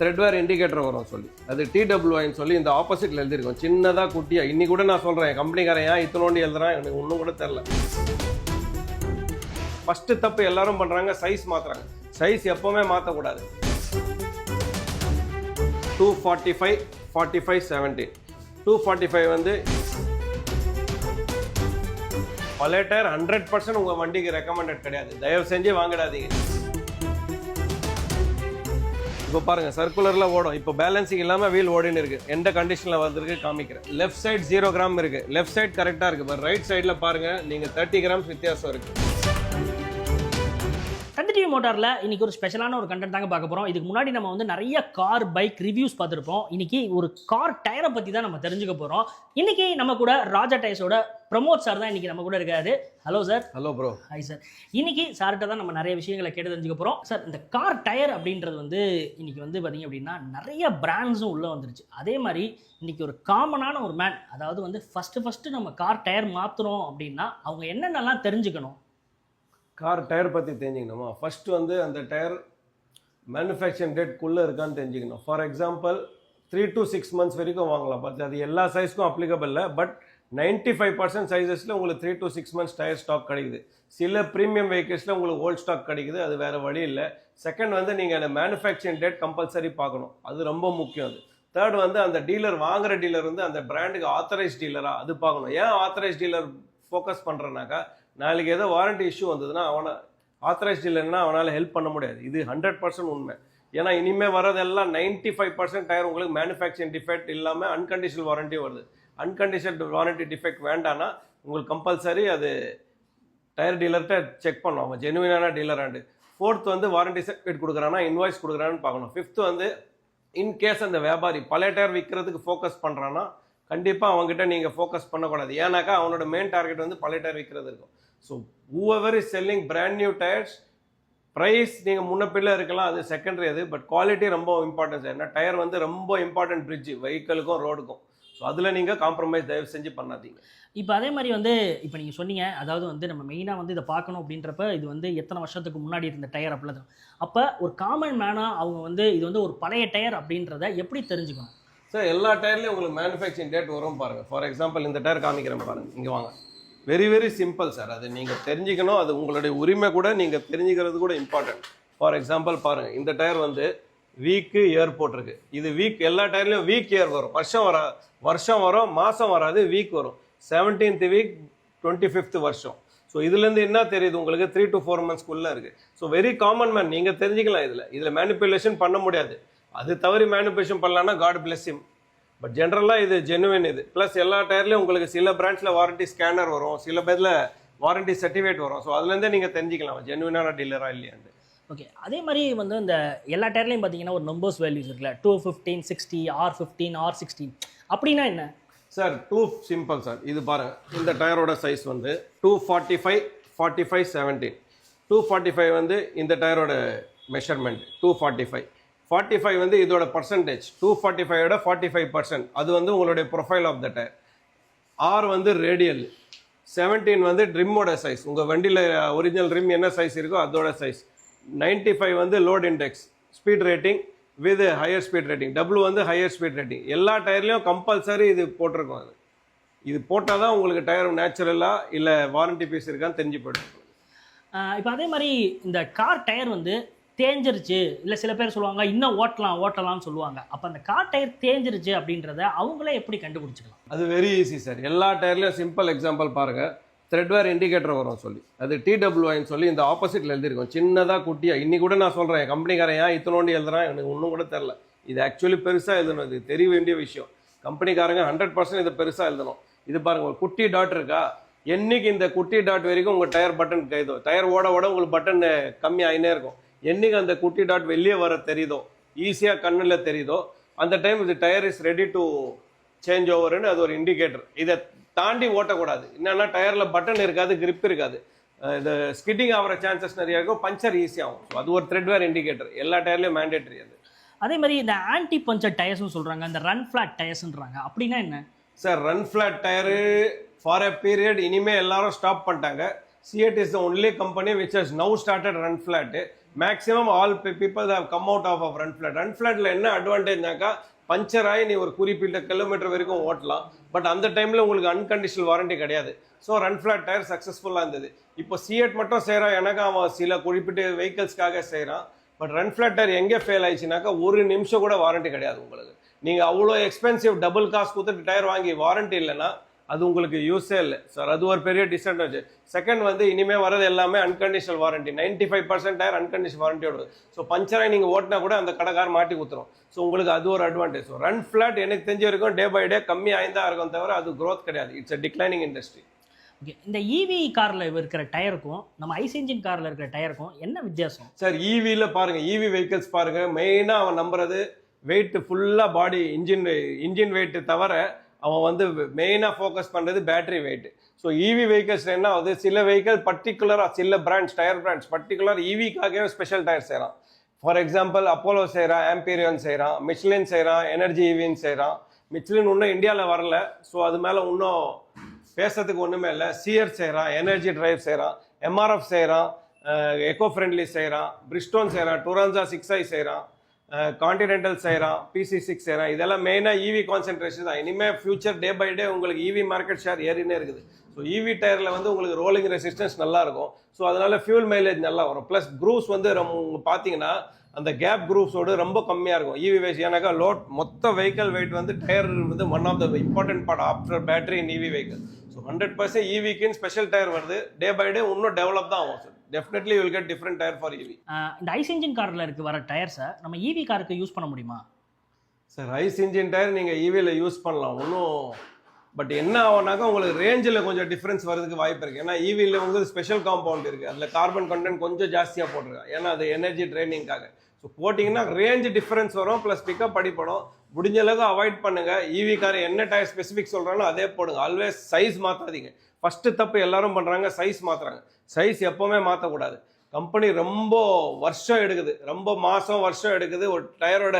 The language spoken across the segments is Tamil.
த்ரெட் வேர் இண்டிகேட்டர் வரும் சொல்லி. அது டிடபிள்யூஐன்னு சொல்லி இந்த ஆப்போசிட்டில் எழுதிருக்கும் சின்னதாக குட்டியா. இன்னி கூட நான் சொல்கிறேன் கம்பெனிக்காரன் ஏன் இத்தனோண்டி எழுதுறான்? எனக்கு ஒன்றும் கூட தெரில ஃபஸ்ட்டு தப்பு எல்லாரும் பண்ணுறாங்க சைஸ் மாற்றுறாங்க சைஸ் எப்போவுமே மாற்றக்கூடாது two forty five forty five seventy two forty five வந்து பழைய டயர் ஹண்ட்ரட் பர்சன்ட் உங்கள் வண்டிக்கு ரெக்கமெண்டட் கிடையாது. தயவு செஞ்சு வாங்கிடாதீங்க. இப்போ பாருங்க சர்க்குலரில் ஓடும். இப்போ பேலன்சிங் இல்லாமல் வீல் ஓடின்னு இருக்கு. எந்த கண்டிஷனில் வந்திருக்கு காமிக்கிறேன். லெஃப்ட் சைடு ஜீரோ கிராம் இருக்குது லெஃப்ட் சைடு கரெக்டாக இருக்குது பட் ரைட் சைடில் பாருங்கள் நீங்கள் தேர்ட்டி கிராம்ஸ் வித்தியாசம் இருக்கு. தந்தி டிவி மோட்டாரில் இன்னைக்கு ஒரு ஸ்பெஷலான ஒரு கண்டென்ட் தாங்க பார்க்க போகிறோம் இதுக்கு முன்னாடி நம்ம வந்து நிறைய கார் பைக் ரிவ்யூஸ் பார்த்துருப்போம். இன்னைக்கு ஒரு கார் டயரை பற்றி தான் நம்ம தெரிஞ்சுக்க போகிறோம் இன்னைக்கு நம்ம கூட ராஜா டயர்ஸோட பிரமோத் சார் தான் இன்னைக்கு நம்ம கூட இருக்காரு. Hello sir hello bro hi sir இன்னைக்கு சார்கிட்ட தான் நம்ம நிறைய விஷயங்களை கேட்டு தெரிஞ்சுக்க போகிறோம் சார் இந்த கார் டயர் அப்படின்றது வந்து இன்னைக்கு வந்து பார்த்தீங்க அப்படின்னா நிறைய பிராண்ட்ஸும் உள்ளே வந்துருச்சு. அதே மாதிரி இன்னைக்கு ஒரு காமனான ஒரு மேன் அதாவது வந்து ஃபஸ்ட்டு ஃபஸ்ட்டு நம்ம கார் டயர் மாற்றுறோம் அப்படின்னா அவங்க என்னென்னலாம் தெரிஞ்சுக்கணும்? கார் டயர் பற்றி தெரிஞ்சுக்கணுமா? ஃபஸ்ட்டு வந்து அந்த டயர் மேனுஃபேக்சரிங் டேட்குள்ளே இருக்கான்னு தெரிஞ்சுக்கணும். For example three to six months வரைக்கும் வாங்கலாம். பார்த்து அது எல்லா சைஸ்க்கும் அப்ளிகபிள் இல்லை. பட் நைன்ட்டி ஃபைவ் பர்சன்ட் சைஸஸில் உங்களுக்கு three to six months tyre stock கிடைக்குது. சில ப்ரீமியம் வெஹிக்கிள்ஸில் உங்களுக்கு ஓல்ட் ஸ்டாக் கிடைக்குது. அது வேறு வழி இல்லை. செகண்ட் வந்து நீங்கள் அந்த மேனுஃபேக்சரிங் டேட் கம்பல்சரி பார்க்கணும். அது ரொம்ப முக்கியம் அது. தேர்ட் வந்து அந்த டீலர் வாங்குற டீலர் வந்து அந்த பிராண்டுக்கு ஆத்தரைஸ் டீலராக அது பார்க்கணும். ஏன் ஆத்தரைஸ் டீலர் ஃபோக்கஸ் பண்ணுறேனாக்கா நாளைக்கு ஏதோ வாரண்டி இஷ்யூ வந்ததுன்னா அவனை ஆத்தரைஸ்ட் இல்லைன்னா அவனால் ஹெல்ப் பண்ண முடியாது. இது ஹண்ட்ரட் பர்சன்ட் உண்மை. ஏன்னா இனிமேல் வரதெல்லாம் நைன்ட்டி ஃபைவ் பர்சன்ட் டயர் உங்களுக்கு மேனுஃபேக்சரிங் டிஃபெக்ட் இல்லாமல் அன்கண்டிஷனல் வாரண்டி வருது. அன்கண்டிஷன் வாரண்டி டிஃபெக்ட் வேண்டாம்னா உங்களுக்கு கம்பல்சரி அது டயர் டீலர்கிட்ட செக் பண்ணும். அவன் ஜெனுவினான டீலராண்டு ஃபோர்த் வந்து வாரண்டி சர்டிஃபிகேட் கொடுக்குறானா இன்வாய்ஸ் கொடுக்குறான்னு பார்க்கணும். ஃபிஃப்த் வந்து இன்கேஸ் அந்த வியாபாரி பழைய டயர் விற்கிறதுக்கு ஃபோக்கஸ் பண்ணுறான்னா கண்டிப்பாக அவங்ககிட்ட நீங்கள் ஃபோக்கஸ் பண்ணக்கூடாது. ஏன்னாக்கா அவனோட மெயின் டார்கெட் வந்து பழைய டயர் விற்கிறது இருக்கும். So whoever is selling brand new tyres price நீங்கள் முன்ன பிள்ளை இருக்கலாம் அது செகண்டரி அது பட் குவாலிட்டி ரொம்ப இம்பார்ட்டன்ஸ் ஏன்னா டயர் வந்து ரொம்ப இம்பார்ட்டன்ட் பிரிட்ஜ் வெஹிக்கிளுக்கும் ரோடுக்கும் ஸோ அதில் நீங்கள் காம்ப்ரமைஸ் தயவு செஞ்சு பண்ணாதீங்க. இப்போ அதே மாதிரி வந்து இப்போ நீங்கள் சொன்னீங்க அதாவது வந்து நம்ம மெயினாக வந்து இதை பார்க்கணும் அப்படின்றப்ப இது வந்து எத்தனை வருஷத்துக்கு முன்னாடி இருந்த டயர் அப்படிலாம் அப்போ ஒரு காமன் மேனாக அவங்க வந்து இது வந்து ஒரு பழைய டயர் அப்படின்றத எப்படி தெரிஞ்சுக்கணும்? சார் எல்லா டயர்லையும் உங்களுக்கு மேனுஃபேக்சரிங் டேட் வரும் பாருங்க. ஃபார் எக்ஸாம்பிள் இந்த டயர் காமிக்கிறேன் பாருங்க. இங்கே வாங்க. வெரி வெரி சிம்பிள் சார் அது நீங்கள் தெரிஞ்சுக்கணும். அது உங்களுடைய உரிமை கூட நீங்கள் தெரிஞ்சுக்கிறது கூட இம்பார்ட்டன்ட் ஃபார் எக்ஸாம்பிள் பாருங்கள் இந்த டயர் வந்து வீக்கு ஏர் போட்டிருக்கு. இது வீக் எல்லா டயர்லையும் வீக் இயர் வரும். வருஷம் வரா வருஷம் வரும் மாதம் வராது வீக் வரும். செவன்டீன்த் வீக் டுவெண்ட்டி ஃபிஃப்த் வருஷம் ஸோ இதுலேருந்து என்ன தெரியுது உங்களுக்கு? த்ரீ டு ஃபோர் மந்த்ஸ்க்குள்ளே இருக்குது ஸோ வெரி காமன் மேன் நீங்கள் தெரிஞ்சுக்கலாம் இதில். இதில் மேனிப்புலேஷன் பண்ண முடியாது. அது தவறி மேனிப்புலேஷன் பண்ணலான்னா காட் bless him. பட் ஜென்ரலாக இது ஜெனுவின் இது. ப்ளஸ் எல்லா டயர்லையும் உங்களுக்கு சில பிராண்ட்ஸில் வாரண்டி ஸ்கேனர் வரும். சில பேரில் வாரண்டி சர்டிஃபிகேட் வரும். ஸோ அதுலேருந்தே நீங்கள் தெரிஞ்சுக்கலாம். ஜெனுவினான டீலரா இல்லையாண்டு ஓகே அதே மாதிரி வந்து இந்த எல்லா டயர்லையும் பார்த்தீங்கன்னா ஒரு நம்பர்ஸ் வேல்யூஸ் இருக்குல்ல. Two fifteen sixty R fifteen R sixteen அப்படின்னா என்ன? சார் டூ சிம்பிள் சார் இது பாருங்க. இந்த டயரோட சைஸ் வந்து two forty five forty five seventeen two forty five வந்து இந்த டயரோட measurement two forty five forty five வந்து இதோட பர்சன்டேஜ் டூ ஃபார்ட்டி ஃபைவோட ஃபார்ட்டி ஃபைவ் பர்சன்ட் அது வந்து உங்களுடைய profile of the tyre R வந்து ரேடியல் செவன்டீன் வந்து ட்ரிம்மோட சைஸ் உங்கள் வண்டியில் ஒரிஜினல் ரிம் என்ன சைஸ் இருக்கோ அதோட சைஸ் 95 ஃபைவ் வந்து load index speed rating with higher speed rating double வந்து ஹையர் ஸ்பீட் ரேட்டிங் எல்லா டயர்லையும் கம்பல்சரி இது போட்டிருக்கோம் அது. இது போட்டால் தான் உங்களுக்கு டயர் நேச்சுரலாக இல்லை வாரண்டி பீஸ் இருக்கான்னு தெரிஞ்சு போய்ட்டு இப்போ அதே மாதிரி இந்த கார் டயர் வந்து தேஞ்சிருச்சு. இல்லை சில பேர் சொல்லுவாங்க இன்னும் ஓட்டலாம் ஓட்டலாம்னு சொல்லுவாங்க. அப்போ அந்த கார் டயர் தேஞ்சிருச்சு அப்படின்றத அவங்களே எப்படி கண்டுபிடிச்சிக்கலாம்? அது வெரி ஈஸி சார் எல்லா டயர்லையும் சிம்பிள் எக்ஸாம்பிள் பாருங்கள் த்ரெட்வேர் இண்டிகேட்டர் வரும் சொல்லி. அது டிடபிள்யூஐன்னு சொல்லி இந்த ஆப்போசிட்டில் எழுதிருக்கும் சின்னதாக குட்டியாக இன்னி கூட நான் சொல்கிறேன் கம்பெனிக்காரன் ஏன் இத்தனோண்டி எழுதுறான்? எனக்கு ஒன்றும் கூட தெரில. இது ஆக்சுவலி பெருசாக எழுதணும். இது தெரிய வேண்டிய விஷயம். கம்பெனிக்காரங்க ஹண்ட்ரட் பர்சன்ட் இதை பெருசாக எழுதணும். இது பாருங்கள் ஒரு குட்டி டாட் இருக்கா? என்னைக்கு இந்த குட்டி டாட் வரைக்கும் உங்கள் டயர் பட்டன் கைதோ டயர் ஓட ஓட உங்களுக்கு பட்டன் கம்மி ஆகினே இருக்கும். என்னைக்கு அந்த குட்டி டாட் வெளியே வர தெரியுதோ ஈஸியாக கண்ணில் தெரியுதோ அந்த டைம் இது tyre is ready to change ஓவர்னு அது ஒரு இண்டிகேட்டர் இதை தாண்டி ஓட்டக்கூடாது. என்னன்னா டயரில் பட்டன் இருக்காது grip இருக்காது. இது ஸ்கிட்டிங் ஆகிற சான்சஸ் நிறைய இருக்கும் பஞ்சர் ஈஸியாகும் அது ஒரு த்ரெட்வேர் இண்டிகேட்டர் எல்லா டயர்லையும் மேண்டேட்டரி அது. அதே மாதிரி இந்த ஆன்டி பஞ்சர் டயர்ஸ்னு சொல்கிறாங்க இந்த ரன் ஃப்ளாட் டயர்ஸ்ன்றாங்க அப்படின்னா என்ன? Sir run flat tyre for a period இனிமே எல்லாரும் ஸ்டாப் பண்ணிட்டாங்க. CEAT is the only company which has now started run flat maximum all people have come out of run flat run ஃபிளாட்ல என்ன அட்வான்டேஜ்னாக்கா பஞ்சர் ஆகி நீ ஒரு குறிப்பிட்ட கிலோமீட்டர் வரைக்கும் ஓட்டலாம். பட் அந்த டைமில் உங்களுக்கு அன்கண்டிஷனல் வாரண்டி கிடையாது. ஸோ ரன் ஃபிளாட் டயர் சக்ஸஸ்ஃபுல்லாக இருந்தது. இப்போ சிஎட் மட்டும் செய்கிறான் எனக்கு அவன் சில குறிப்பிட்ட வெஹிக்கல்ஸ்க்காக செய்கிறான் பட் ரன் ஃபிளாட் டயர் எங்கே ஃபெயில் ஆயிடுச்சுனாக்கா ஒரு நிமிஷம் கூட வாரண்டி கிடையாது உங்களுக்கு. நீங்கள் அவ்வளோ எக்ஸ்பென்சிவ் டபுள் காசு கொடுத்துட்டு டயர் வாங்கி வாரண்டி இல்லைன்னா அது உங்களுக்கு யூஸே இல்லை. சார் அது ஒரு பெரிய டிஸ்அட்வான்டேஜ் செகண்ட் வந்து இனிமேல் வரது எல்லாமே unconditional warranty ninety five percent tyre unconditional வாரண்டியோட so பஞ்சராக நீங்கள் ஓட்டினா கூட அந்த கடைக்கார மாட்டி கொடுத்துரும் ஸோ உங்களுக்கு அது ஒரு அட்வான்டேஜ் ஸோ ரன் ஃபிளாட் எனக்கு தெரிஞ்ச வரைக்கும் டே பை டே கம்மி ஆயிருந்தா இருக்கும் தவிர அது growth கிடையாது. It's a declining industry okay இந்த இவி காரில் இருக்கிற டயருக்கும் நம்ம ஐஸ் இன்ஜின் காரில் இருக்கிற டயருக்கும் என்ன வித்தியாசம்? சார் ஈவியில் பாருங்க. ஈவி வெஹிக்கிள்ஸ் பாருங்க. மெயினாக அவன் நம்புறது வெயிட் ஃபுல்லாக பாடி இன்ஜின் இன்ஜின் வெயிட் தவிர அவன் வந்து மெயினாக ஃபோக்கஸ் பண்ணுறது battery weight so EV vehicles என்ன ஆகுது சில வெஹிக்கல் பர்டிகுலராக சில பிராண்ட்ஸ் டயர் பிராண்ட்ஸ் பர்டிகுலர் ஈவிக்காகவே ஸ்பெஷல் டயர் செய்கிறான் ஃபார் எக்ஸாம்பிள் அப்போலோ செய்கிறான் ஆம்பீரியன் செய்கிறான் மிச்சிலின் செய்கிறான் எனர்ஜி ஈவின்னு செய்கிறான் மிச்லின் இன்னும் இந்தியாவில் வரல. ஸோ அது மேலே இன்னும் பேசுறதுக்கு ஒன்றுமே இல்லை. சியர் செய்கிறான் எனர்ஜி டிரைவ் செய்கிறான் எம்ஆர்எஃப் செய்கிறான் எக்கோ ஃப்ரெண்ட்லி செய்கிறான் பிரிஸ்டோன் செய்கிறான் டூரான்சா சிக்ஸ் ஐ செய்கிறான் கான்டினென்டல் செய்கிறான் பிசி சிக்ஸ் செய்கிறான் இதெல்லாம் மெயினாக இவி கான்சென்ட்ரேஷன் தான். இனிமேல் ஃபியூச்சர் டே பை டே உங்களுக்கு ஈவி மார்க்கெட் ஷேர் ஏறினே இருக்குது. ஸோ ஈவி டயரில் வந்து உங்களுக்கு ரோலிங் ரெசிஸ்டன்ஸ் நல்லா இருக்கும் ஸோ அதனால் ஃபியூல் மைலேஜ் நல்லா வரும். ப்ளஸ் குரூப்ஸ் வந்து ரொம்ப பார்த்தீங்கன்னா அந்த கேப் குரூப்ஸோடு ரொம்ப கம்மியாக இருக்கும். ஈவி வெயிட் ஏன்னாக்கா லோட் மொத்த வெஹிக்கல் வெயிட் வந்து டயர் வந்து one of the important part after battery in EV vehicle so hundred percent இவிக்குன்னு special tyre வருது. டே பை டே இன்னும் டெவலப் தான் ஆகும் sir definitely will get different tyre for EV இந்த ஐஸ் இன்ஜின் காரில் இருக்க வர டயர்ஸை நம்ம இவி காருக்கு யூஸ் பண்ண முடியுமா? சார் ஐஸ் இன்ஜின் டயர் நீங்கள் ஈவியில் யூஸ் பண்ணலாம் ஒன்றும் பட் என்ன ஆகும்னாக்கா உங்களுக்கு ரேஞ்சில் கொஞ்சம் டிஃப்ரென்ஸ் வரதுக்கு வாய்ப்பு இருக்குது ஏன்னா ஈவியில் உங்களுக்கு ஸ்பெஷல் காம்பவுண்ட் இருக்குது அதில் கார்பன் கண்டென்ட் கொஞ்சம் ஜாஸ்தியாக போட்டிருக்காங்க ஏன்னா அது எனர்ஜி ட்ரைனிங்காக ஸோ போட்டிங்கன்னா ரேஞ்ச் டிஃப்ரென்ஸ் வரும் ப்ளஸ் பிக்கப் அடிப்படும் முடிஞ்ச அளவுக்கு அவாய்ட் பண்ணுங்க. ஈவி கார் என்ன டயர் ஸ்பெசிஃபிக் சொல்கிறாங்களோ அதே போடுங்க. ஆல்வேஸ் சைஸ் மாற்றாதீங்க ஃபஸ்ட்டு தப்பு எல்லாரும் பண்ணுறாங்க சைஸ் மாற்றுறாங்க சைஸ் எப்போவுமே மாற்றக்கூடாது கம்பெனி ரொம்ப வருஷம் எடுக்குது. ரொம்ப மாதம் வருஷம் எடுக்குது. ஒரு டயரோட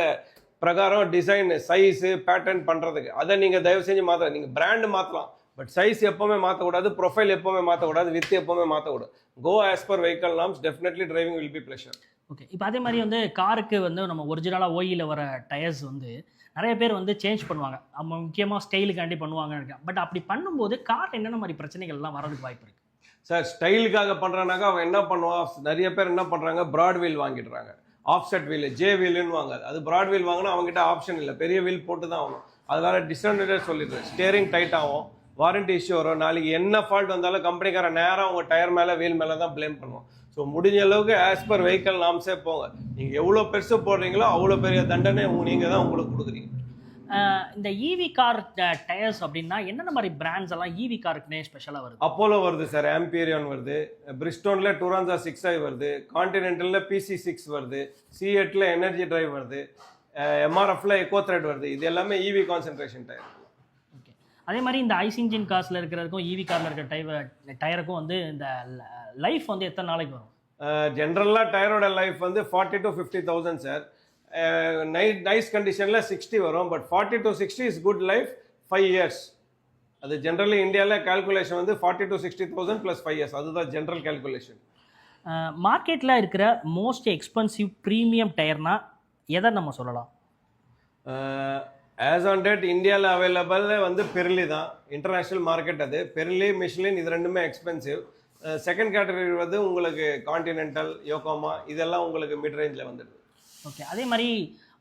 பிரகாரம் டிசைன் சைஸு பேட்டர்ன் பண்ணுறதுக்கு அதை நீங்கள் தயவு செஞ்சு மாற்ற நீங்கள் பிராண்டு மாற்றலாம் பட் சைஸ் எப்போவுமே மாற்றக்கூடாது ப்ரொஃபைல் எப்போவுமே மாற்றக்கூடாது வித் எப்போவுமே மாற்றக்கூடாது go as per vehicle norms definitely driving will be pleasure okay இப்போ அதே மாதிரி வந்து காருக்கு வந்து நம்ம ஒரிஜினலாக ஓயில் வர டயர்ஸ் வந்து நிறைய பேர் வந்து சேஞ்ச் பண்ணுவாங்க. நம்ம முக்கியமாக ஸ்டைலுக்காண்டி பண்ணுவாங்கன்னு இருக்கேன் பட் அப்படி பண்ணும்போது கார் என்னென்ன மாதிரி பிரச்சனைகள்லாம் வரதுக்கு வாய்ப்பு இருக்கு? சார் ஸ்டைலுக்காக பண்ணுறானாக்கா அவன் என்ன பண்ணுவான் நிறைய பேர் என்ன பண்ணுறாங்க ப்ராட் வீல் வாங்கிடுறாங்க. ஆஃப்செட் வீல் ஜே வீலுன்னு வாங்க அது ப்ராட் வீல் வாங்கினா அவங்ககிட்ட ஆப்ஷன் இல்லை. பெரிய வீல் போட்டு தான் ஆகணும். அதனால டிஸ்அட்வான்டேஜ் சொல்லிடுறேன். ஸ்டேரிங் டைட் ஆகும். வாரண்டி இஷ்யூ வரும். நாளைக்கு என்ன ஃபால்ட் வந்தாலும் கம்பெனிக்கார நேராக உங்கள் டயர் மேலே வீல் மேலே தான் ப்ளேம் பண்ணுவோம் ஸோ முடிஞ்ச அளவுக்கு ஆஸ் பர் வெஹிக்கல் நாம்ஸே போங்க. நீங்கள் எவ்வளோ பெருசு போடுறீங்களோ அவ்வளோ பெரிய தண்டனை நீங்கள் தான் உங்களுக்கு கொடுக்குறீங்க. இந்த இவி கார் டயர்ஸ் அப்படின்னா என்னென்ன மாதிரி பிராண்ட்ஸ் எல்லாம் இவி காருக்குனே ஸ்பெஷலாக வருது? அப்போலோ வருது சார் ஆம்பீரியன் வருது பிரிஸ்டோனில் டூரான்சா சிக்ஸ் ஐ வருது கான்டினென்டலில் பிசி சிக்ஸ் வருது சிஎட்டில் எனர்ஜி டிரைவ் வருது எம்ஆர்எஃப்ல எக்கோ த்ரெட் வருது. இது எல்லாமே E EV concentration tyre okay அதே மாதிரி இந்த ஐஸ் இன்ஜின் கார்ஸில் இருக்கிறதுக்கும் இவி காரில் இருக்கிற டயர் டயருக்கும் வந்து இந்த லைஃப் வந்து எத்தனை நாளைக்கு வரும்? ஜென்ரலாக டயரோட லைஃப் வந்து forty to fifty thousand sir நை நைஸ் கண்டிஷனில் சிக்ஸ்டி வரும் but forty to sixty is good life five years அது ஜென்ரலி இந்தியாவில் கால்குலேஷன் வந்து forty to sixty thousand plus five years அதுதான் ஜென்ரல் கால்குலேஷன் மார்க்கெட்டில் இருக்கிற மோஸ்ட் எக்ஸ்பென்சிவ் ப்ரீமியம் டயர்னா எதை நம்ம சொல்லலாம்? ஆஸ் ஆன் டேட் இந்தியாவில் அவைலபிள் வந்து பெர்லி தான். இன்டர்நேஷ்னல் மார்க்கெட் அது. பெர்லி மிஷ்லின் இது ரெண்டுமே எக்ஸ்பென்சிவ் செகண்ட் கேட்டகரி வந்து உங்களுக்கு கான்டினென்டல் யோகோமா இதெல்லாம் உங்களுக்கு மிட் ரேஞ்சில் வந்துடுது. ஓகே அதே மாதிரி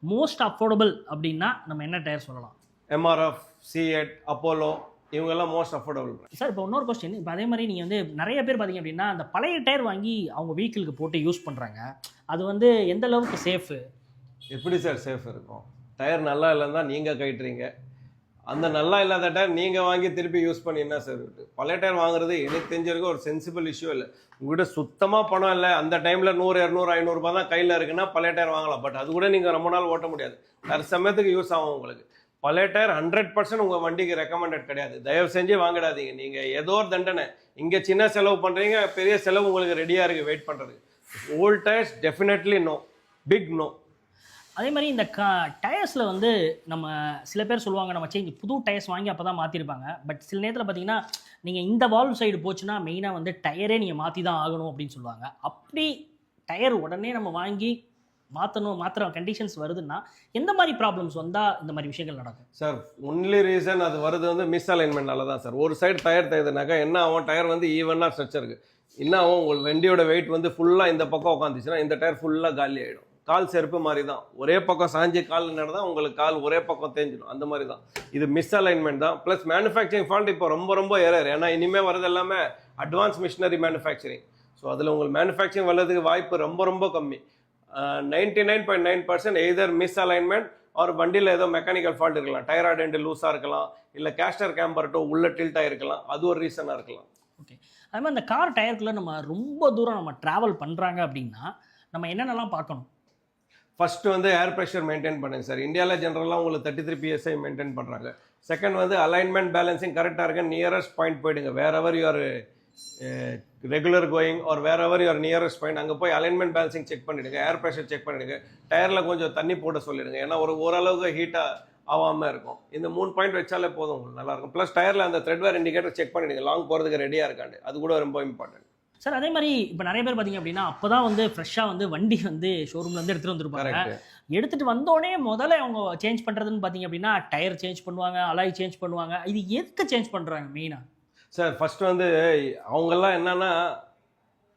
மோஸ்ட் அஃபோர்டபுள் அப்படின்னா நம்ம என்ன டயர் சொல்லலாம்? எம்ஆர்எஃப் சிஎட் அப்போலோ இவங்கெல்லாம் மோஸ்ட் அஃபோர்டபுள் சார் இப்போ இன்னொரு கொஸ்டின் இப்போ அதே மாதிரி நீங்கள் வந்து நிறைய பேர் பார்த்தீங்க அப்படின்னா அந்த பழைய டயர் வாங்கி அவங்க வெஹிக்கிளுக்கு போட்டு யூஸ் பண்ணுறாங்க அது வந்து எந்த அளவுக்கு சேஃபு எப்படி சார் சேஃப் இருக்கும்? டயர் நல்லா இல்லைன்னா நீங்கள் கட்டுறீங்க அந்த நல்லா இல்லாத டயர் நீங்கள் வாங்கி திருப்பி யூஸ் பண்ணி என்ன சார் பழைய டயர் வாங்குறது எனக்கு தெரிஞ்சிருக்க ஒரு சென்சிபிள் இஷ்யூ இல்லை. உங்கள்கிட்ட சுத்தமாக பணம் இல்லை. அந்த டைமில் நூறு இரநூறு ஐநூறுரூபா தான் கையில் இருக்குன்னா பழைய டயர் வாங்கலாம். பட் அது கூட நீங்கள் ரொம்ப நாள் ஓட்ட முடியாது. வேறு சமயத்துக்கு யூஸ் ஆகும் உங்களுக்கு. பழைய டயர் ஹண்ட்ரட் பர்சன்ட் உங்கள் வண்டிக்கு ரெக்கமெண்டட் கிடையாது. தயவு செஞ்சு வாங்கிடாதீங்க. நீங்கள் ஏதோ ஒரு தண்டனை. இங்கே சின்ன செலவு பண்ணுறீங்க பெரிய செலவு உங்களுக்கு ரெடியாக இருக்குது வெயிட் பண்ணுறதுக்கு old tyres definitely no big no அதே மாதிரி இந்த க டயர்ஸில் வந்து நம்ம சில பேர் சொல்லுவாங்க நம்ம சேஞ்ச் புது டயர்ஸ் வாங்கி அப்போ தான் மாற்றிருப்பாங்க பட் சில நேரத்தில் பார்த்தீங்கன்னா நீங்கள் இந்த வால்வ் சைடு போச்சுன்னா மெயினாக வந்து டயரே நீங்கள் மாற்றி தான் ஆகணும் அப்படின்னு சொல்லுவாங்க. அப்படி டயர் உடனே நம்ம வாங்கி மாற்றணும் மாத்திர கண்டிஷன்ஸ் வருதுன்னா எந்த மாதிரி ப்ராப்ளம்ஸ் வந்தால் இந்த மாதிரி விஷயங்கள் நடக்கும்? சார் ஒன்லி ரீசன் அது வருது வந்து மிஸ் அலைன்மெண்ட்னால தான் சார் ஒரு சைடு டயர் தேயுதுனாக்கா என்ன ஆகும்? டயர் வந்து ஈவனாக ஸ்ட்ரக்சருக்கு என்ன ஆகும்? உங்கள் வண்டியோட வெயிட் வந்து ஃபுல்லாக இந்த பக்கம் உட்காந்துச்சுன்னா இந்த டயர் ஃபுல்லாக காலி ஆகிடும் கால் செருப்பு மாதிரி தான் ஒரே பக்கம் சாஞ்சி கால் நடந்தால் உங்களுக்கு கால் ஒரே பக்கம் தேஞ்சிடும். அந்த மாதிரி தான் இது மிஸ் அலைன்மெண்ட் தான். ப்ளஸ் மேனுஃபேக்சரிங் ஃபால்ட் இப்போ ரொம்ப ரொம்ப ஏறர் ஏன்னா இனிமேல் வரது எல்லாமே அட்வான்ஸ் மிஷினரி மேனுஃபேக்சரிங் ஸோ அதில் உங்களுக்கு மேனுஃபேக்சரிங் வர்றதுக்கு வாய்ப்பு ரொம்ப ரொம்ப கம்மி. Ninety nine point nine percent either misalignment ஒரு வண்டியில் ஏதோ மெக்கானிக்கல் ஃபால்ட் இருக்கலாம். டயர் அடென்ட் லூஸாக இருக்கலாம். இல்லை கேஸ்டர் கேம்பர்ட்டோ உள்ள டில்ட்டாக இருக்கலாம். அது ஒரு ரீசனாக இருக்கலாம். ஓகே அது மாதிரி இந்த கார் டயருக்குள்ளே நம்ம ரொம்ப தூரம் நம்ம ட்ராவல் பண்ணுறாங்க அப்படின்னா நம்ம என்னென்னலாம் பார்க்கணும்? ஃபஸ்ட்டு வந்து ஏர் ப்ரெஷர் மெயின்டைன் பண்ணுங்க சார் இந்தியாவில் ஜென்ரலாக உங்களுக்கு தேர்ட்டி த்ரீ பிஎஸ்ஐ மெயின்டைன் பண்ணுறாங்க செகண்ட் வந்து அலைன்மெண்ட் பேலன்சிங் கரெக்டாக இருக்க நியரஸ்ட் பாயிண்ட் போயிடுங்க. வேற எவர் யுவர் ரெகுலர் கோயிங் ஒரு வேற எவர் யுவர் நியரஸ்ட் பாயிண்ட் அங்கே போய் அலைன்மெண்ட் பேலன்சிங் செக் பண்ணிடுங்க. ஏர் ப்ரெஷர் செக் பண்ணிவிடுங்க டயரில் கொஞ்சம் தண்ணி போட சொல்லிடுங்க. ஏன்னா ஒரு ஓரளவுக்கு ஹீட்டாக ஆகாமல் இருக்கும். இந்த மூணு பாயிண்ட் வச்சாலே போதும். உங்களுக்கு நல்லாயிருக்கும் ப்ளஸ் டயரில் அந்த த்ரெட்வேர் இண்டிகேட்டர் செக் பண்ணிவிடுங்க லாங் போகிறதுக்கு ரெடியாக இருக்காண்டு. அது கூட ரொம்ப இம்பார்ட்டன்ட் சார் அதே மாதிரி இப்போ நிறைய பேர் பார்த்தீங்க அப்படின்னா அப்போ தான் வந்து ஃப்ரெஷ்ஷாக வந்து வண்டி வந்து ஷோரூம்லேருந்து எடுத்துகிட்டு வந்திருப்பாங்க. கரெக்ட் எடுத்துட்டு வந்தோடனே முதல்ல அவங்க சேஞ்ச் பண்ணுறதுன்னு பார்த்தீங்க அப்படின்னா டயர் சேஞ்ச் பண்ணுவாங்க அலாய் சேஞ்ச் பண்ணுவாங்க. இது எதுக்கு சேஞ்ச் பண்ணுறாங்க மெயினாக சார் ஃபர்ஸ்ட் வந்து அவங்கெல்லாம் என்னன்னா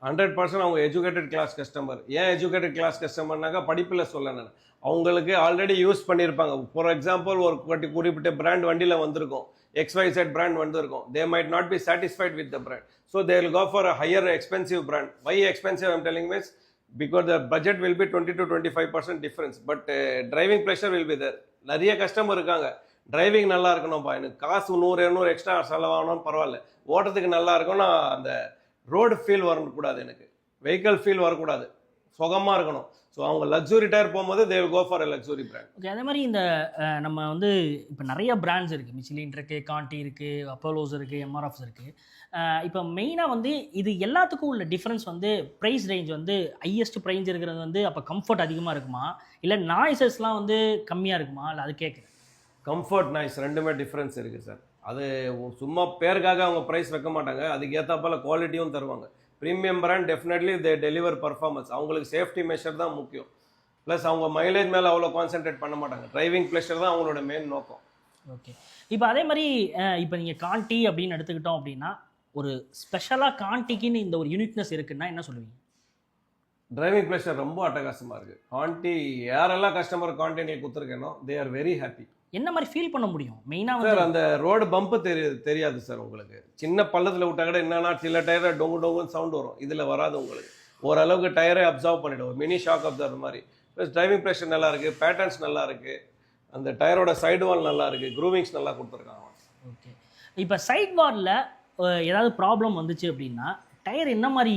ஹண்ட்ரட் பர்சன்ட் அவங்க எஜுகேட்டட் கிளாஸ் கஸ்டமர் ஏன் எஜுகேட்டட் கிளாஸ் கஸ்டமர்னாக்கா படிப்பில் சொல்ல நான். அவங்களுக்கு ஆல்ரெடி யூஸ் பண்ணியிருப்பாங்க ஃபார் எக்ஸாம்பிள் ஒரு குறிப்பிட்ட பிராண்ட் வண்டியில் வந்திருக்கும். XYZ பிராண்ட் வந்திருக்கும். They might not be satisfied with the brand so they will go for higher expensive brand why expensive I'm telling means because the budget will be twenty to twenty five percent difference but driving pressure will be there நிறைய கஸ்டமர் இருக்காங்க. டிரைவிங் நல்லா இருக்கணும்ப்பா எனக்கு காசு நூறு இரநூறு எக்ஸ்ட்ரா செலவாகணும் பரவாயில்ல. ஓட்டுறதுக்கு நல்லா இருக்கும் அந்த ரோடு ஃபீல் வரக்கூடாது எனக்கு. வெஹிக்கல் ஃபீல் வரக்கூடாது. சுகமாக இருக்கணும். ஸோ அவங்க லக்ஸுரி டயர் போகும்போது they go for a luxury brand okay அதே மாதிரி இந்த நம்ம வந்து இப்போ நிறைய பிராண்ட்ஸ் இருக்குது மிச்சிலின் இருக்குது காண்டி இருக்குது அப்போலோஸ் இருக்குது எம்ஆர்எஃப்ஸ் இருக்குது இப்போ மெயினாக வந்து இது எல்லாத்துக்கும் உள்ள டிஃப்ரென்ஸ் வந்து ப்ரைஸ் ரேஞ்ச் வந்து ஹையஸ்ட் ப்ரைஸ் இருக்கிறது வந்து அப்போ கம்ஃபர்ட் அதிகமாக இருக்குமா? இல்லை நாய்ஸஸ்லாம் வந்து கம்மியாக இருக்குமா? இல்லை அது கேட்குறேன் கம்ஃபர்ட் நாய்ஸ் ரெண்டுமே டிஃப்ரென்ஸ் இருக்குது சார் அது சும்மா பேருக்காக அவங்க ப்ரைஸ் வைக்க மாட்டாங்க. அதுக்கு ஏற்றாப்பால குவாலிட்டியும் தருவாங்க. Premium brand definitely they deliver performance அவங்களுக்கு சேஃப்டி மெஷர் தான் முக்கியம். ப்ளஸ் அவங்க மைலேஜ் மேலே அவ்வளோ கான்சென்ட்ரேட் பண்ண மாட்டாங்க. டிரைவிங் ப்ளஷர் தான் அவங்களோட மெயின் நோக்கம். ஓகே இப்போ அதே மாதிரி இப்போ நீங்கள் காண்டி அப்படின்னு எடுத்துக்கிட்டோம் அப்படின்னா ஒரு ஸ்பெஷலாக காண்டிக்குன்னு இந்த ஒரு யூனிக்னஸ் இருக்குன்னா என்ன சொல்லுவீங்க? டிரைவிங் ப்ளஷர் ரொம்ப அட்டகாசமாக இருக்குது காண்டி யாரெல்லாம் கஸ்டமர் காண்டி நீ கொடுத்துருக்கேனோ தே ஆர் வெரி ஹாப்பி என்ன மாதிரி ஃபீல் பண்ண முடியும்? மெயினாக வந்து சார் அந்த ரோடு பம்பு தெரிய தெரியாது சார் உங்களுக்கு. சின்ன பள்ளத்தில் விட்டா கூட என்னன்னா சில டயரில் டொங்கு டொங்குன்னு சவுண்ட் வரும். இதில் வராது உங்களுக்கு. ஓரளவுக்கு டயரை அப்சர்வ் பண்ணிடும். மினி ஷாக் அப்சர்வ் மாதிரி. ப்ளஸ் டிரைவிங் ப்ரெஷர் நல்லா இருக்குது பேட்டர்ன்ஸ் நல்லா இருக்குது அந்த டயரோட சைடு வால் நல்லா இருக்குது க்ரூவிங்ஸ் நல்லா கொடுத்துருக்காங்க. ஓகே இப்போ சைட் வாரில் ஏதாவது ப்ராப்ளம் வந்துச்சு அப்படின்னா டயர் என்ன மாதிரி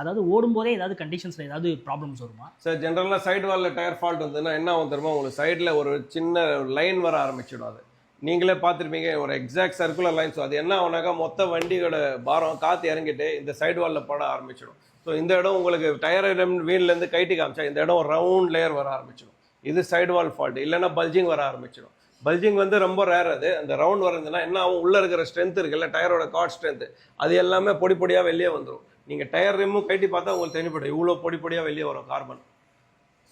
அதாவது ஓடும்போதே ஏதாவது கண்டிஷன்ஸில் ஏதாவது ப்ராப்ளம்ஸ் வருமா? சார் ஜென்ரலாக சைடு வாலில் டயர் ஃபால்ட் வந்ததுன்னா என்ன ஆகும் தெரியுமா? உங்களுக்கு சைடில் ஒரு சின்ன லைன் வர ஆரம்பிச்சிடும் அது. நீங்களே பார்த்துருப்பீங்க ஒரு எக்ஸாக்ட் சர்க்குலர் லைன்ஸ் அது என்ன ஆகுனாக்கா மொத்த வண்டியோட பாரம் காற்று இறங்கிட்டு இந்த சைடு வாலில் பட ஆரம்பிச்சிடும். ஸோ இந்த இடம் உங்களுக்கு டயர் வீல்லேருந்து கைட்டி காமிச்சா இந்த இடம் ரவுண்ட் லேயர் வர ஆரம்பிச்சிடும். இது சைடு வால் ஃபால்ட் இல்லைன்னா பல்ஜிங் வர ஆரம்பிச்சிடும். பல்ஜிங் வந்து ரொம்ப ரேர் அது. அந்த ரவுண்ட் வரதுன்னா என்ன ஆகும்? உள்ளே இருக்கிற ஸ்ட்ரென்த் இருக்குல்ல டயரோட காட் ஸ்ட்ரென்த்து அது எல்லாமே பொடி பொடியாக வெளியே வந்துடும் நீங்கள் டயர் ரிம்மும் கட்டி பார்த்தா உங்களுக்கு தெரிஞ்சுப்படும். இவ்வளோ பொடி பொடியாக வெளியே வரும் கார்பன்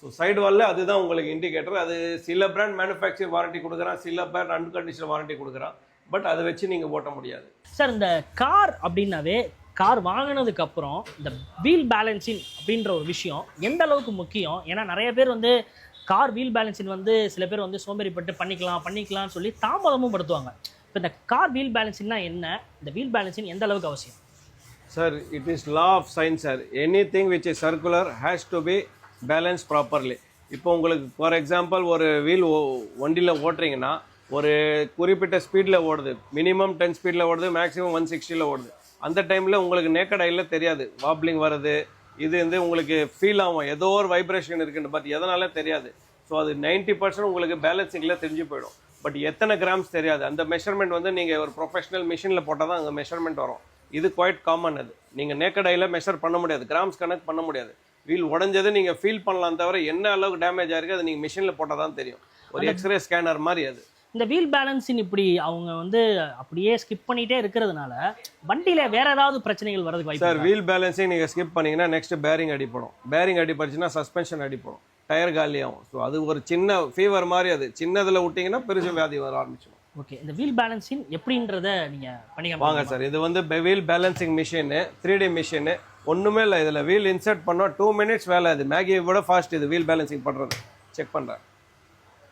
ஸோ சைடு வாலில் அதுதான் உங்களுக்கு இண்டிகேட்டர் அது சில பிராண்ட் மேனுஃபேக்சர் வாரண்டி கொடுக்குறான் சில பிராண்ட் அன்கண்டிஷனல் வாரண்டி கொடுக்குறான். பட் அதை வச்சு நீங்கள் ஓட்ட முடியாது. சார் இந்த கார் அப்படின்னாவே கார் வாங்கினதுக்கு அப்புறம் இந்த வீல் பேலன்சிங் அப்படின்ற ஒரு விஷயம் எந்த அளவுக்கு முக்கியம்? ஏன்னா நிறைய பேர் வந்து கார் வீல் பேலன்சிங் வந்து சில பேர் வந்து சோம்பேறிப்பட்டு பண்ணிக்கலாம் பண்ணிக்கலாம்னு சொல்லி தாமதமும் படுத்துவாங்க. இப்போ இந்த கார் வீல் பேலன்சிங்னா என்ன? இந்த வீல் பேலன்சிங் எந்த அளவுக்கு அவசியம்? Sir it is law of science sir anything which is circular has to be balance properly இப்போ உங்களுக்கு ஃபார் எக்ஸாம்பிள் ஒரு வீல் வண்டியில் ஓட்டுறீங்கன்னா ஒரு குறிப்பிட்ட ஸ்பீடில் ஓடுது. மினிமம் டென் ஸ்பீடில் ஓடுது மேக்ஸிமம் ஒன் சிக்ஸ்டியில் ஓடுது. அந்த டைமில் உங்களுக்கு நேக்கட் ஐயில் தெரியாது. வாப்லிங் வருது இது வந்து உங்களுக்கு ஃபீல் ஆகும். ஏதோ ஒரு வைப்ரேஷன் இருக்குன்னு பட் எதனால தெரியாது. ஸோ அது 90% பர்சன்ட் உங்களுக்கு பேலன்சிங்கில் தெரிஞ்சு போயிடும். பட் எத்தனை கிராம்ஸ் தெரியாது. அந்த மெஷர்மெண்ட் வந்து நீங்கள் ஒரு ப்ரொஃபஷனல் மிஷினில் போட்டால் தான் அங்கே மெஷர்மெண்ட் வரும். இது குவைட் காமன் அது. நீங்கள் நேக்கட் ஐயில் மெஷர் பண்ண முடியாது. கிராம்ஸ் கணக்கு பண்ண முடியாது. வீல் உடஞ்சது நீங்கள் ஃபீல் பண்ணலாம் தவிர என்ன அளவுக்கு டேமேஜ் ஆயிருக்கு அது நீங்கள் மிஷினில் போட்டால் தான் தெரியும். ஒரு எக்ஸ்ரே ஸ்கேனர் மாதிரி அது. இந்த வீல் பேலன்ஸின் இப்படி அவங்க வந்து அப்படியே ஸ்கிப் பண்ணிட்டே இருக்கிறதுனால வண்டியில வேற ஏதாவது பிரச்சனைகள் வரதுக்கு வாய்ப்பு சார்? வீல் பேலன்ஸிங் நீங்கள் ஸ்கிப் பண்ணீங்கன்னா நெக்ஸ்ட் பேரிங் அடிப்படும் பேரிங் அடிப்படுச்சுன்னா சஸ்பென்ஷன் அடிப்படும் டயர் காலியாகும். ஸோ அது ஒரு சின்ன ஃபீவர் மாதிரி அது. சின்னதில் விட்டிங்கன்னா பெருசு வியாதி வர ஆரம்பிச்சிடும். ஓகே இந்த வீல் பேலன்ஸின் எப்படின்றத நீங்க பண்ணி வாங்க சார் இது வந்து wheel balancing machine three D machine ஒன்றுமே இல்லை. இதில் வீல் இன்சர்ட் பண்ணோம் டூ மினிட்ஸ் வேலை. அது மேகியை விட ஃபாஸ்ட் இது வீல் பேலன்சிங் பண்ணுறது செக் பண்ணுறேன்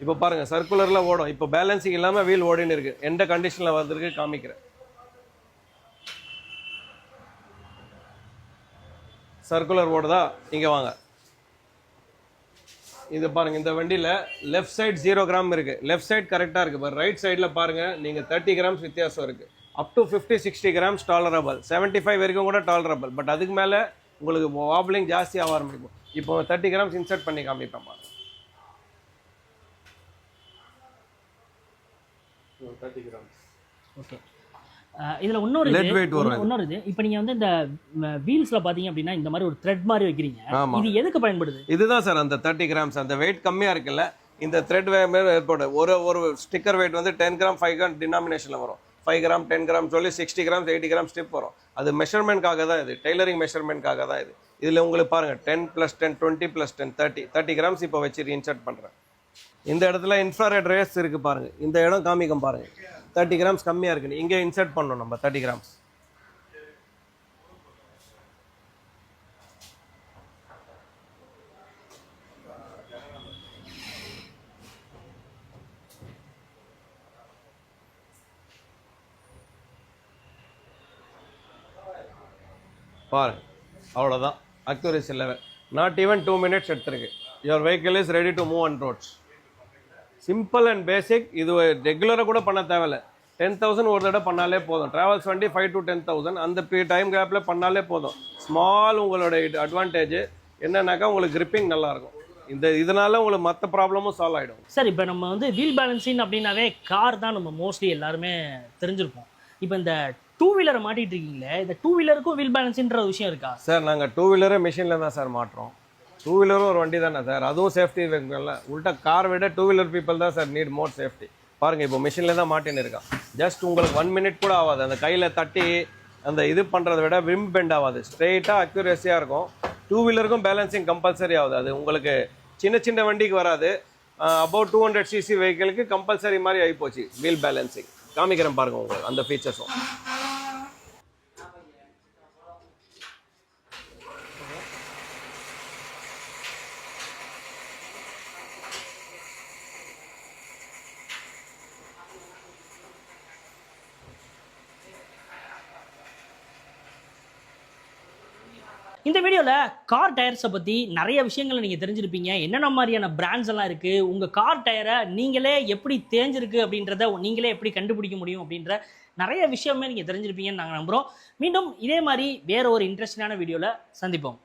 இப்போ பாருங்கள் சர்க்குலரில் ஓடும். இப்போ பேலன்சிங் இல்லாமல் வீல் ஓடின்னு இருக்கு. எந்த கண்டிஷனில் வந்திருக்கு காமிக்கிறேன். சர்க்குலர் ஓடுதா? இங்கே வாங்க. இது பாருங்க இந்த வண்டியில் லெஃப்ட் சைட் ஜீரோ கிராம் இருக்கு. லெஃப்ட் சைட் கரெக்டாக இருக்கு. பட் ரைட் சைடில் பாருங்கள் நீங்கள் தேர்ட்டி கிராம்ஸ் வித்தியாசம் இருக்கு. Up to fifty sixty grams tolerable seventy five வரைக்கும் கூட டாலரபிள் பட் அதுக்கு மேலே உங்களுக்கு வாப்லிங் ஜாஸ்தி ஆக ஆரம்பிக்கும். இப்போ தேர்ட்டி கிராம்ஸ் இன்சர்ட் பண்ணி காமிப்பேன் பாருங்கள் தேர்ட்டி கிராம்ஸ் ஓகே இதுல இன்னொரு இன்னொரு- இது. இப்போ நீங்க வந்து இந்த வீல்ஸ்ல பாத்தீங்க அப்படின்னா இந்த மாதிரி ஒரு த்ரெட் மாதிரி வைக்கிறீங்க. இது எதுக்கு பயன்படுது? இதுதான் சார் அந்த தேர்ட்டி கிராம்ஸ் அந்த வெயிட் கம்மியா இருக்குல்ல இந்த த்ரெட் ஏற்போட ஒரு ஒரு ஸ்டிக்கர் வெயிட் வந்து டென் கிராம் ஃபைவ் கிராம் டினாமினேஷனில் வரும். ஃபைவ் கிராம் டென் கிராம் சொல்லி sixty grams eighty gram strip வரும். அது மெஷர்மெண்ட்காக தான் இது. டெய்லரிங் மெஷர்மெண்ட்காக தான் இது. இதில் உங்களுக்கு பாருங்க ten plus ten twenty plus ten thirty thirty grams இப்போ வச்சு இன்சர்ட் பண்ணுறேன் இந்த இடத்துல இன்ஃப்ராரெட் ரேஸ் இருக்கு பாருங்க. இந்த இடம் காமிக்கும் பாருங்கள் தேர்ட்டி கிராம்ஸ் கம்மியாக இருக்குது இங்கே இன்சர்ட் பண்ணணும் நம்ம தேர்ட்டி கிராம்ஸ் பாருங்க. அவ்வளோதான் accuracy level not even two minutes எடுத்திருக்கு. Your vehicle is ready to move and roads simple and basic இது ரெகுலராக கூட பண்ண தேவையில்ல. டென் தௌசண்ட் ஒரு தடவை பண்ணாலே போதும். ட்ராவல்ஸ் வண்டி ஃபைவ் டு டென் தௌசண்ட் அந்த டைம் கேப்பில் பண்ணாலே போதும். ஸ்மால் உங்களோட அட்வான்டேஜ் என்னன்னாக்கா உங்களுக்கு கிரிப்பிங் நல்லாயிருக்கும் இந்த இதனால உங்களுக்கு மற்ற ப்ராப்ளமும் சால்வ் ஆகிடும் சார் இப்போ நம்ம வந்து வீல் பேலன்சிங் அப்படின்னாவே கார் தான் நம்ம மோஸ்ட்லி எல்லாருமே தெரிஞ்சிருப்போம். இப்போ இந்த டூ வீலரை மாட்டிட்டு இருக்கீங்களே இந்த டூ வீலருக்கும் வீல் பேலன்ஸ்ன்ற விஷயம் இருக்கா? சார் நாங்கள் டூ வீலரே மிஷினில் தான் சார் மாட்டுறோம். டூ வீலரும் ஒரு வண்டி தானே சார் அதுவும் சேஃப்டி இருக்குல்ல உள்ட்ட கார் விட டூ வீலர் பீப்பிள் தான் சார் நீட் மோர் சேஃப்டி பாருங்கள் இப்போ மிஷினில் தான் மாட்டின்னு இருக்கான். ஜஸ்ட் உங்களுக்கு ஒன் மினிட் கூட ஆகாது. அந்த கையில் தட்டி அந்த இது பண்ணுறத விட விம் பெண்ட் ஆகாது. ஸ்ட்ரெயிட்டாக அக்யூரஸியாக இருக்கும். டூ வீலருக்கும் பேலன்சிங் கம்பல்சரி ஆகுது. அது உங்களுக்கு சின்ன சின்ன வண்டிக்கு வராது. அபவுட் டூ ஹண்ட்ரட் சிசி வெஹிக்கிளுக்கு கம்பல்சரி மாதிரி ஆகிப்போச்சு வீல் பேலன்சிங் காமிக்கிறேன் பாருங்க உங்களுக்கு அந்த ஃபீச்சர்ஸும் இந்த வீடியோவில் கார் டயர்ஸை பற்றி நிறைய விஷயங்களை நீங்கள் தெரிஞ்சிருப்பீங்க. என்னென்ன மாதிரியான பிராண்ட்ஸ் எல்லாம் இருக்குது உங்கள் கார் டயரை நீங்களே எப்படி தேஞ்சிருக்கு அப்படின்றத நீங்களே எப்படி கண்டுபிடிக்க முடியும் அப்படின்ற நிறைய விஷயமே நீங்கள் தெரிஞ்சிருப்பீங்கன்னு நாங்கள் நம்புகிறோம் மீண்டும் இதே மாதிரி வேற ஒரு இன்ட்ரெஸ்டிங்கான வீடியோவில் சந்திப்போம்.